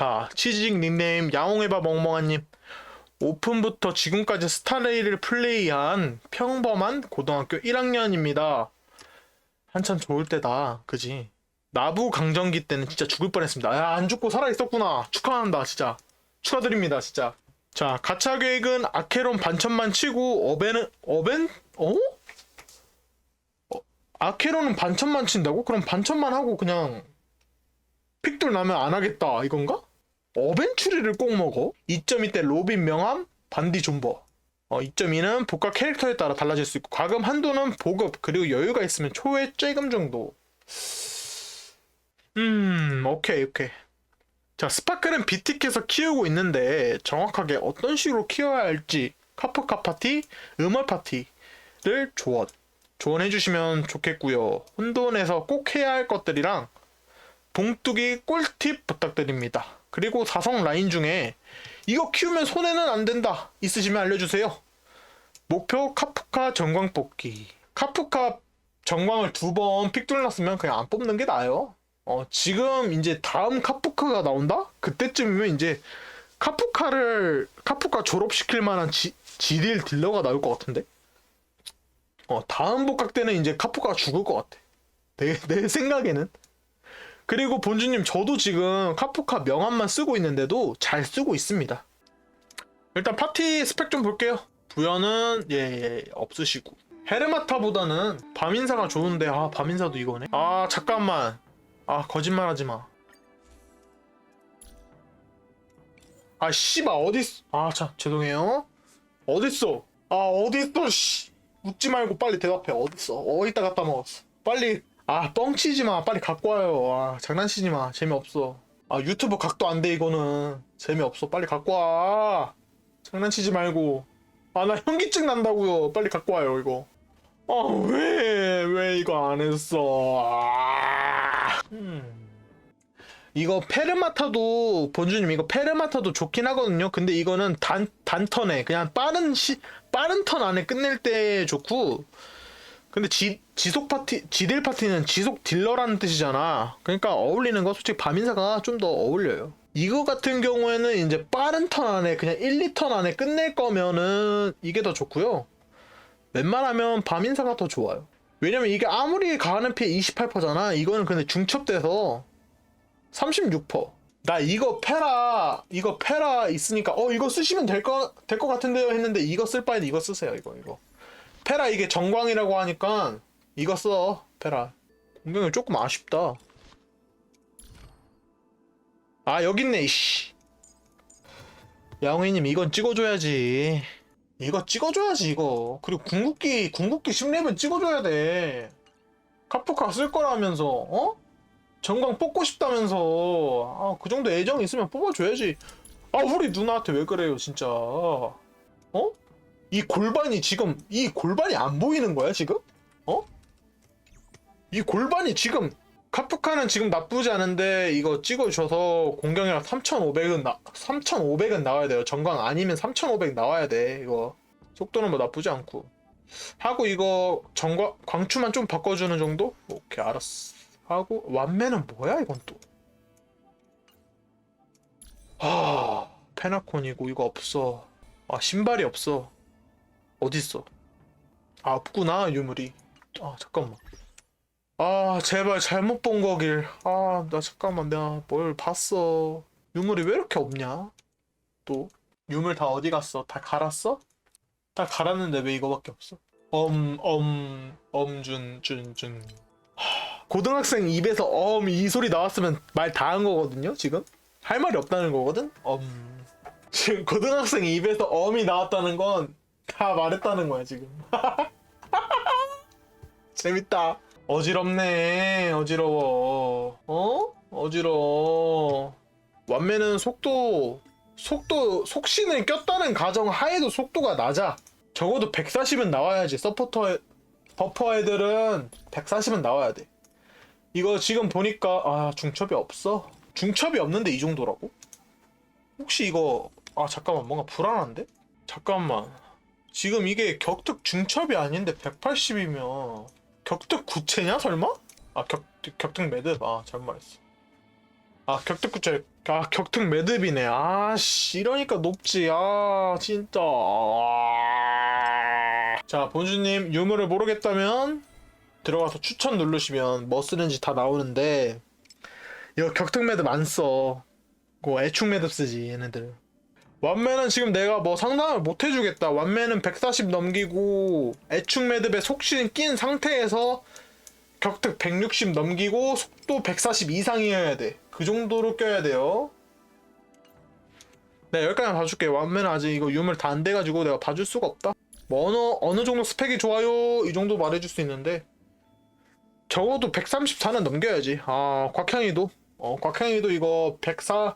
자, 치즈직 닉네임 야옹해봐 멍멍아님. 오픈부터 지금까지 스타레이를 플레이한 평범한 고등학교 1학년입니다. 한참 좋을 때다, 그지? 나부 강정기 때는 진짜 죽을 뻔했습니다. 야, 안 죽고 살아있었구나. 축하한다, 진짜. 축하드립니다, 진짜. 자, 가차 계획은 아케론 반천만 치고, 어벤은, 어벤? 어? 어, 아케론은 반천만 친다고? 그럼 반천만 하고 그냥 픽돌 나면 안 하겠다 이건가? 어벤추리를 꼭 먹어? 2.2때 로빈 명함 반디 존버. 어, 2.2는 복각 캐릭터에 따라 달라질 수 있고 과금 한도는 보급 그리고 여유가 있으면 초회 쬐금 정도. 음 오케이 오케이. 자 스파클은 비틱해서 키우고 있는데 정확하게 어떤 식으로 키워야 할지 카프카 파티, 음월 파티를 조언. 조언해 주시면 좋겠고요. 혼돈에서 꼭 해야 할 것들이랑 봉뚜기 꿀팁 부탁드립니다. 그리고 사성 라인 중에 이거 키우면 손해는 안 된다 있으시면 알려주세요. 목표 카프카 전광 뽑기. 카프카 전광을 두 번픽 뚫렸으면 그냥 안 뽑는 게 나아요. 어, 지금 이제 다음 카프카가 나온다? 그때쯤이면 이제 카프카를 카프카 졸업시킬 만한 지, 지딜 딜러가 나올 것 같은데? 어, 다음 복각 때는 이제 카프카가 죽을 것 같아. 내, 내 생각에는. 그리고 본주님 저도 지금 카프카 명함만 쓰고 있는데도 잘 쓰고 있습니다. 일단 파티 스펙 좀 볼게요. 부여는 예, 예 없으시고 헤르마타보다는 밤인사가 좋은데 아 밤인사도 이거네. 아 잠깐만 아 거짓말하지 마. 아 씨발 어디 아자 죄송해요. 어딨어? 아 어딨어 씨 웃지 말고 빨리 대답해 어딨어 어디다 갖다 먹었어 빨리 아 뻥치지 마. 빨리 갖고 와요. 아 장난치지 마. 재미없어. 아 유튜브 각도 안 돼 이거는. 재미없어. 빨리 갖고 와. 장난치지 말고. 아 나 현기증 난다고요. 빨리 갖고 와요 이거. 아왜왜 이거 안 했어? 아, 음. 이거 페르마타도 본주님 이거 페르마타도 좋긴 하거든요. 근데 이거는 단 단턴에 그냥 빠른 시 빠른 턴 안에 끝낼 때 좋고 근데 지, 지속 파티, 지딜 파티는 지속 딜러라는 뜻이잖아. 그러니까 어울리는 거 솔직히 밤인사가 좀 더 어울려요. 이거 같은 경우에는 이제 빠른 턴 안에 그냥 1, 2턴 안에 끝낼 거면은 이게 더 좋고요. 웬만하면 밤인사가 더 좋아요. 왜냐면 이게 아무리 가하는 피해 28%잖아. 이거는 근데 중첩돼서 36%. 나 이거 페라 이거 페라 있으니까 어 이거 쓰시면 될거될것 같은데요 했는데 이거 쓸 바에는 이거 쓰세요 이거 이거. 페라 이게 정광이라고 하니까 이거 써 페라. 공격이 조금 아쉽다. 아 여기 있네 이씨. 야옹이님 이건 찍어줘야지. 이거 찍어줘야지 이거. 그리고 궁극기 궁극기 10렙은 찍어줘야 돼. 카프카 쓸 거라면서 어? 정광 뽑고 싶다면서. 아 그 정도 애정 있으면 뽑아줘야지. 아 우리 누나한테 왜 그래요 진짜. 어? 이 골반이 지금 이 골반이 안 보이는 거야 지금? 어? 이 골반이 지금 카프카는 지금 나쁘지 않은데 이거 찍어줘서 공격이랑 3,500은 나 3,500은 나와야 돼요. 전광 아니면 3,500 나와야 돼. 이거 속도는 뭐 나쁘지 않고 하고 이거 전광 광추만 좀 바꿔주는 정도? 오케이 알았어. 하고 완매는 뭐야 이건 또? 아 페나콘이고 이거 없어. 아 신발이 없어. 어딨어? 아 없구나 유물이. 아 잠깐만. 아 제발 잘못 본 거길. 아 나 잠깐만 내가 뭘 봤어. 유물이 왜 이렇게 없냐? 또? 유물 다 어디 갔어? 다 갈았어? 다 갈았는데 왜 이거밖에 없어? 엄 엄 엄준 준준. 고등학생 입에서 엄 이 소리 나왔으면 말 다 한 거거든요 지금? 할 말이 없다는 거거든? 엄. 지금 고등학생 입에서 엄이 나왔다는 건 다 말했다는 거야 지금. 재밌다. 어지럽네. 어지러워. 어? 어지러워. 완매는 속도 속도 속신을 꼈다는 가정 하에도 속도가 낮아. 적어도 140은 나와야지. 서포터 버퍼 애들은 140은 나와야 돼. 이거 지금 보니까 아 중첩이 없어. 중첩이 없는데 이 정도라고? 혹시 이거 아 잠깐만 뭔가 불안한데? 잠깐만. 지금 이게 격특 중첩이 아닌데 180이면 격특 구체냐 설마? 아 격, 격특 매듭. 아 잘못 말했어. 아 격특 구체 아 격특 매듭이네. 아씨 이러니까 높지. 아 진짜. 아. 자 본주님 유물을 모르겠다면 들어가서 추천 누르시면 뭐 쓰는지 다 나오는데 이거 격특 매듭 안써. 그 애축 매듭 쓰지 얘네들 완매는 지금 내가 뭐 상담을 못 해주겠다 완매는 140 넘기고 애축 매듭에 속신 낀 상태에서 격특 160 넘기고 속도 140 이상이어야 돼. 그 정도로 껴야 돼요. 네, 여기까지 봐줄게. 완매는 아직 이거 유물 다 안 돼가지고 내가 봐줄 수가 없다. 뭐 어느, 어느 정도 스펙이 좋아요? 이 정도 말해줄 수 있는데. 적어도 134는 넘겨야지. 아, 곽향이도. 어, 곽향이도 이거 104,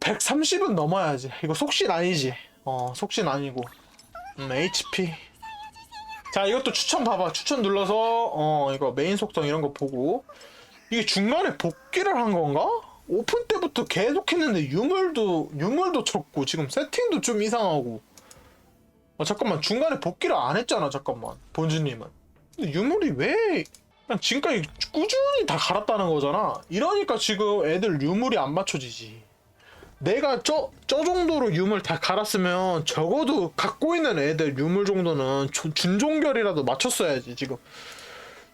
130은 넘어야지. 이거 속신 아니지. 어, 속신 아니고. 음, HP. 자 이것도 추천 봐봐 추천 눌러서 어 이거 메인 속성 이런 거 보고 이게 중간에 복귀를 한 건가? 오픈 때부터 계속 했는데 유물도 유물도 적고 지금 세팅도 좀 이상하고 어 잠깐만 중간에 복귀를 안 했잖아 잠깐만 본주님은 근데 유물이 왜 그냥 지금까지 꾸준히 다 갈았다는 거잖아 이러니까 지금 애들 유물이 안 맞춰지지 내가 저, 저 정도로 유물 다 갈았으면 적어도 갖고 있는 애들 유물 정도는 조- 준종결이라도 맞췄어야지 지금.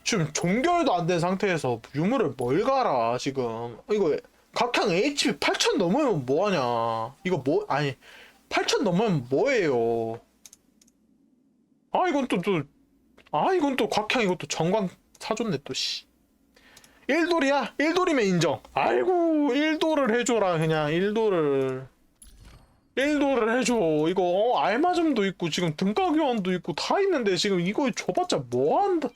지금 종결도 안 된 상태에서 유물을 뭘 갈아 지금. 이거 각향 HP 8000 넘으면 뭐하냐. 이거 뭐 아니 8000 넘으면 뭐예요? 아 이건 또또아 이건 또 곽향 이것도 정광 사줬네 또씨 1돌이야? 1돌이면 인정. 아이고, 1돌을 해줘라, 그냥, 1돌을. 1돌을 해줘. 이거, 어, 알마점도 있고, 지금 등가교환도 있고, 다 있는데, 지금 이거 줘봤자 뭐 한다.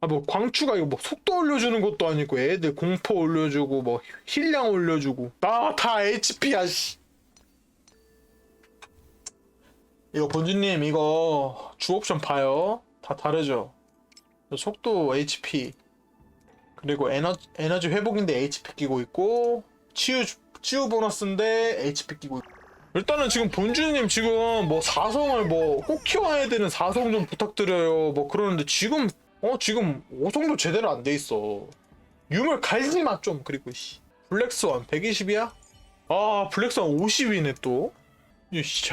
아, 뭐, 광추가 이거 뭐, 속도 올려주는 것도 아니고, 애들 공포 올려주고, 뭐, 힐량 올려주고. 아, 다 HP야, 씨. 이거 본주님, 이거, 주옵션 봐요. 다 다르죠. 속도 HP 그리고 에너지, 에너지 회복인데 HP 끼고 있고 치유 치유 보너스인데 HP 끼고 있고. 일단은 지금 본주님 지금 뭐 사성을 뭐 꼭 키워야 되는 사성 좀 부탁드려요. 뭐 그러는데 지금 어 지금 5성도 제대로 안 돼 있어. 유물 갈지 마 좀 그리고 씨. 블랙스완 120이야? 아 블랙스완 50이네 또. 이씨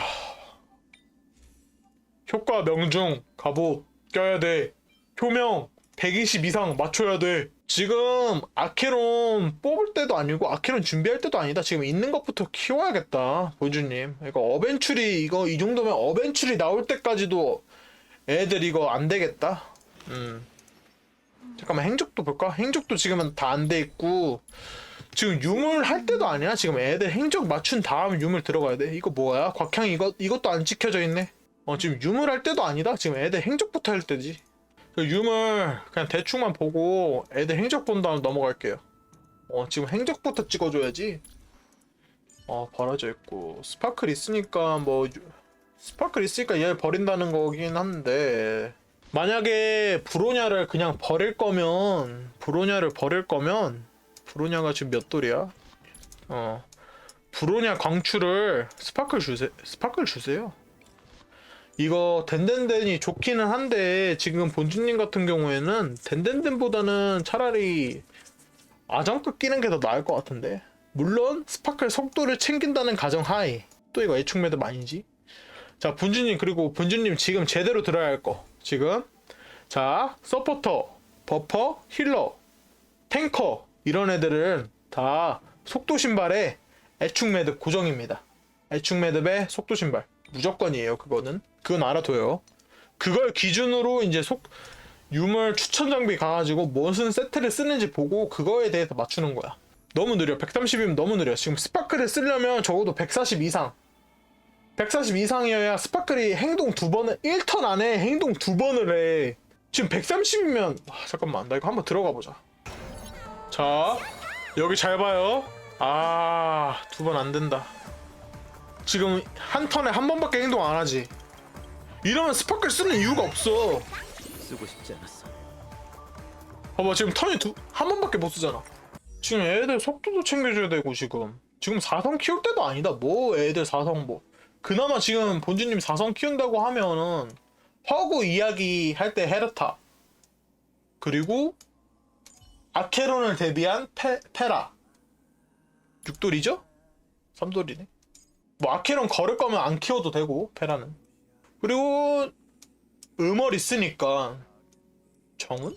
효과 명중 갑옷 껴야 돼. 효명 120 이상 맞춰야 돼. 지금 아케론 뽑을 때도 아니고 아케론 준비할 때도 아니다. 지금 있는 것부터 키워야겠다 본주님. 이거 어벤츄리 이거 이 정도면 어벤츄리 나올 때까지도 애들 이거 안 되겠다. 음. 잠깐만 행적도 볼까? 행적도 지금은 다 안 돼 있고 지금 유물 할 때도 아니야? 지금 애들 행적 맞춘 다음 유물 들어가야 돼? 이거 뭐야? 곽향 이거 이것도 안 찍혀져 있네 어 지금 유물 할 때도 아니다? 지금 애들 행적부터 할 때지. 그 유물 그냥 대충만 보고 애들 행적 본 다음 넘어갈게요. 어 지금 행적부터 찍어줘야지. 어 벌어져 있고. 스파클 있으니까 뭐 유- 스파클 있으니까 얘 버린다는 거긴 한데. 만약에 브로냐를 그냥 버릴 거면 브로냐를 버릴 거면 브로냐가 지금 몇 돌이야? 어 브로냐 광추를 스파클 주세 스파클 주세요 이거 덴덴덴이 좋기는 한데 지금 본주님 같은 경우에는 덴덴덴보다는 차라리 아정급 끼는 게 더 나을 것 같은데. 물론 스파클 속도를 챙긴다는 가정 하에 또 이거 애축 매듭 아니지? 자 본주님 그리고 본주님 지금 제대로 들어야 할 거. 지금. 자 서포터 버퍼 힐러 탱커. 이런 애들은 다 속도 신발에 애축 매듭 고정입니다. 애축 매듭에 속도 신발 무조건이에요 그거는. 그건 알아둬요. 그걸 기준으로 이제 속 유물 추천 장비 가가지고 무슨 세트를 쓰는지 보고 그거에 대해서 맞추는 거야. 너무 느려. 130이면 너무 느려. 지금 스파클을 쓰려면 적어도 140 이상. 140 이상이어야 스파클이 행동 두 번을 1턴 안에 행동 두 번을 해. 지금 130이면 잠깐만. 나 이거 한번 들어가 보자. 자 여기 잘 봐요. 아 두 번 안 된다 지금 한 턴에 한 번밖에 행동 안 하지. 이러면 스파클 쓰는 이유가 없어. 쓰고 싶지 않았어. 봐봐 지금 턴이 두, 한 번밖에 못 쓰잖아. 지금 애들 속도도 챙겨줘야 되고 지금 지금 사성 키울 때도 아니다. 뭐 애들 사성 뭐. 그나마 지금 본주님 사성 키운다고 하면은 허구 이야기 할 때 헤르타 그리고 아케론을 대비한 페, 페라 6돌이죠? 3돌이네 뭐 아케론 걸을 거면 안 키워도 되고 페라는. 그리고 음월 있으니까 정운?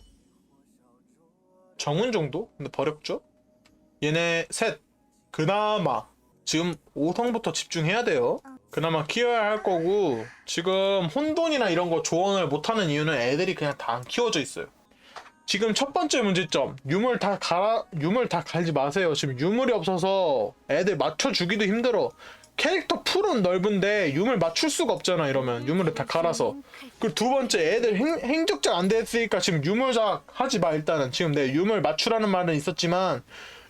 정운 정도? 근데 버렸죠? 얘네 셋. 그나마 지금 5성부터 집중해야 돼요. 그나마 키워야 할 거고 지금 혼돈이나 이런 거 조언을 못하는 이유는 애들이 그냥 다 안 키워져 있어요. 지금 첫 번째 문제점. 유물 다 갈아 유물 다 갈지 마세요. 지금 유물이 없어서 애들 맞춰주기도 힘들어 캐릭터 풀은 넓은데 유물 맞출 수가 없잖아 이러면. 유물을 다 갈아서. 그리고 두 번째 애들 행, 행적작 안 됐으니까 지금 유물작 하지 마 일단은. 지금 내 유물 맞추라는 말은 있었지만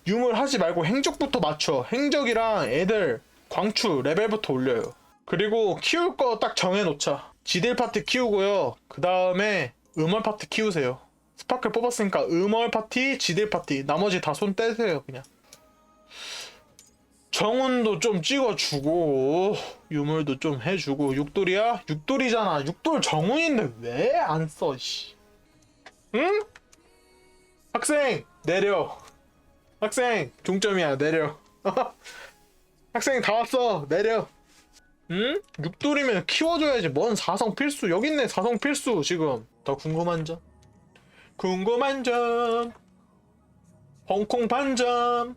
유물 하지 말고 행적부터 맞춰. 행적이랑 애들 광추 레벨부터 올려요. 그리고 키울 거 딱 정해놓자. 지딜 파트 키우고요. 그 다음에 음월 파트 키우세요. 스파클 뽑았으니까 음월 파티 지딜 파티. 나머지 다 손 떼세요 그냥 정운도 좀 찍어주고 유물도 좀 해주고 육돌이야? 육돌이잖아 육돌 정운인데 왜 안 써? 씨. 응? 학생 내려 학생 종점이야 내려 학생 다 왔어 내려 응? 육돌이면 키워줘야지 뭔 사성 필수 여기 있네 사성 필수 지금 더 궁금한 점 궁금한 점 홍콩 반점